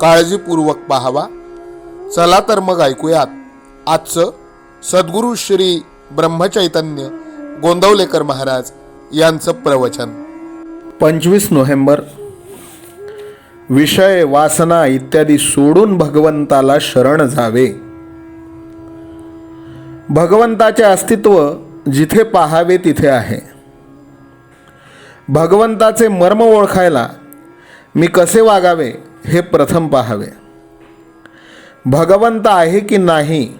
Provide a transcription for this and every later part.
काळजीपूर्वक पाहावा. चला तर मग ऐकूयात. आजचं सद्गुरू श्री ब्रह्मचैतन्य गोंदवलेकर महाराज यांचं प्रवचन. पंचवीस नोव्हेंबर. विषय वासना इत्यादी सोडून भगवंताला शरण जावे. भगवंताचे अस्तित्व जिथे पाहावे तिथे आहे. भगवंताचे मर्म ओळखायला मी कसे वागावे? हे प्रथम पाहावे. भगवंत आहे की नाही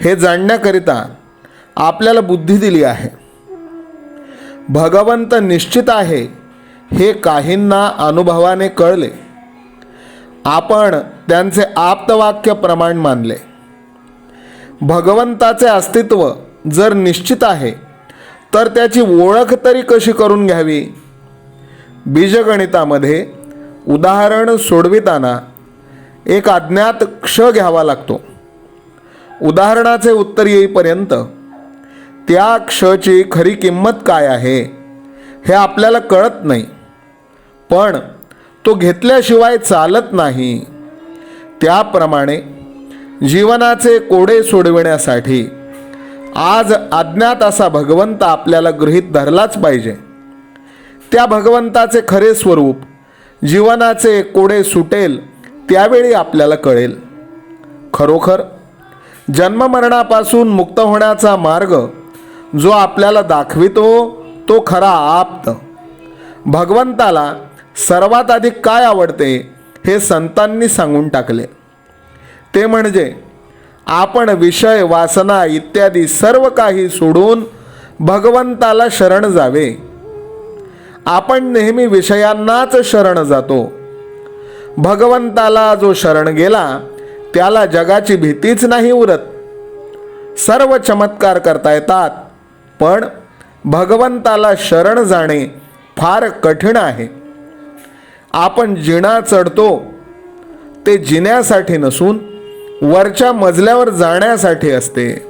हे जाणण्याकरिता आपल्याला बुद्धी दिली आहे. भगवंत निश्चित आहे हे काहींना अनुभवाने कळले. आपण त्यांचे आप्तवाक्य प्रमाण मानले. भगवंताचे अस्तित्व जर निश्चित आहे तर त्याची ओळख तरी कशी करून घ्यावी? बीजगणितामध्ये उदाहरण सोडविताना एक अज्ञात क्ष घ्यावा लागतो. उदाहरणाचे उत्तर येईपर्यंत त्या क्षची खरी किंमत काय आहे हे आपल्याला कळत नाही. पण तो घेतल्याशिवाय चालत नाही. त्याप्रमाणे जीवनाचे कोडे सोडविण्यासाठी आज अज्ञात असा भगवंत आपल्याला गृहीत धरलाच पाहिजे. त्या भगवंताचे खरे स्वरूप जीवनाचे कोडे सुटेल त्यावेळी आपल्याला कळेल. खरोखर जन्ममरणापासून मुक्त होण्याचा मार्ग जो आपल्याला दाखवितो तो खरा आप्त. भगवंताला सर्वात अधिक काय आवडते हे संतांनी सांगून टाकले. ते म्हणजे आपण विषय वासना इत्यादी सर्व काही सोडून भगवंताला शरण जावे. आपण नेहमी विषयांनाच शरण जातो. भगवंताला जो शरण गेला त्याला जगाची भीतीच नाही उरत. सर्व चमत्कार करता येतात पण भगवंताला शरण जाणे फार कठीण आहे. आपण जिना चढतो ते जिन्यासाठी नसून वरच्या मजल्यावर जाण्यासाठी असते.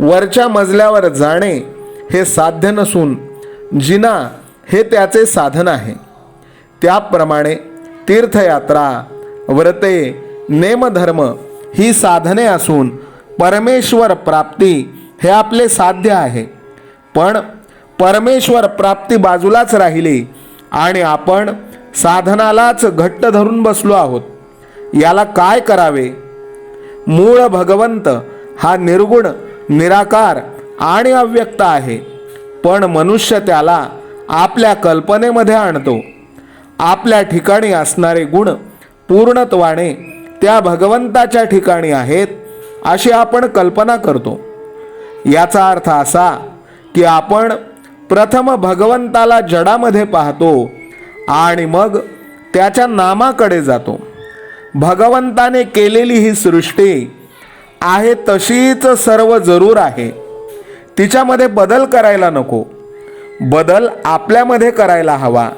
वरच्या मजल्यावर जाणे हे साध्य नसून जिना हे त्याचे साधन आहे. त्याप्रमाणे तीर्थयात्रा व्रते नेमधर्म ही साधने असून परमेश्वर प्राप्ती हे आपले साध्य आहे. पण परमेश्वर प्राप्ती बाजूलाच राहिली आणि आपण साधनालाच घट्ट धरून बसलो आहोत. याला काय करावे? मूळ भगवंत हा निर्गुण निराकार आणि अव्यक्त आहे. पण मनुष्य त्याला आपल्या कल्पनेमध्ये आणतो. आपल्या ठिकाणी असणारे गुण पूर्णत्वाने त्या भगवंताच्या ठिकाणी आहेत अशी आपण कल्पना करतो. याचा अर्थ असा की आपण प्रथम भगवंताला जडामध्ये पाहतो आणि मग त्याच्या नामाकडे जातो. भगवंताने केलेली ही सृष्टी आहे तशीच सर्व जरूर आहे. तिच्यामध्ये बदल करायला नको. बदल आपल्यामध्ये करायला हवा.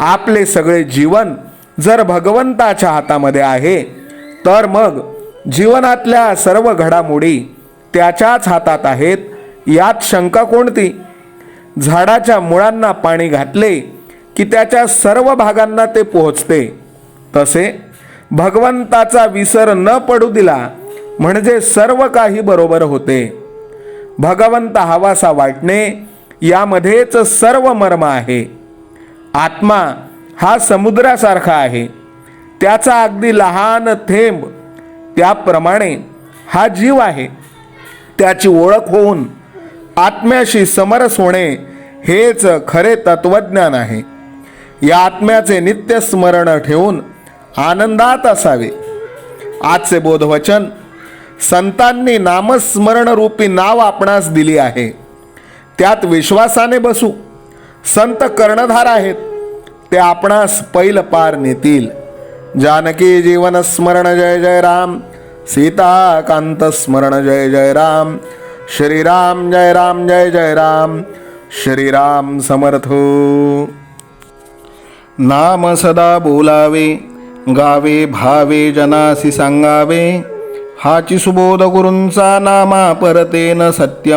आपले सगळे जीवन जर भगवंताच्या हातामध्ये आहे तर मग जीवनातल्या सर्व घडामोडी त्याच्याच हातात आहेत यात शंका कोणती? झाडाच्या मुळांना पाणी घातले की त्याच्या सर्व भागांना ते पोहोचते. तसे भगवंताचा विसर न पडू दिला म्हणजे सर्व काही बरोबर होते. भगवंत हवासा वाटणे यामध्येच सर्व मर्म आहे. आत्मा हा समुद्रासारखा आहे. त्याचा अगदी लहान थेंब त्याप्रमाणे हा जीव आहे. त्याची ओळख होऊन आत्म्याशी समरस होणे हेच खरे तत्वज्ञान आहे. या आत्म्याचे नित्य स्मरण ठेवून आनंदात असावे. आजचे बोधवचन संतांनी नामस्मरणरूपी नाव आपणास दिली आहे. त्यात विश्वासाने बसू. संत कर्णधार आहेत ते आपणास पैल पार नेतील. जानकी जीवन स्मरण जय जय राम. सीता कांत स्मरण जय जय राम. श्रीराम जय राम जय जय राम. श्रीराम समर्थ. नाम सदा बोलावे गावे भावे जनासी सांगावे. हाची सुबोध गुरूंचा नामा परतेन सत्य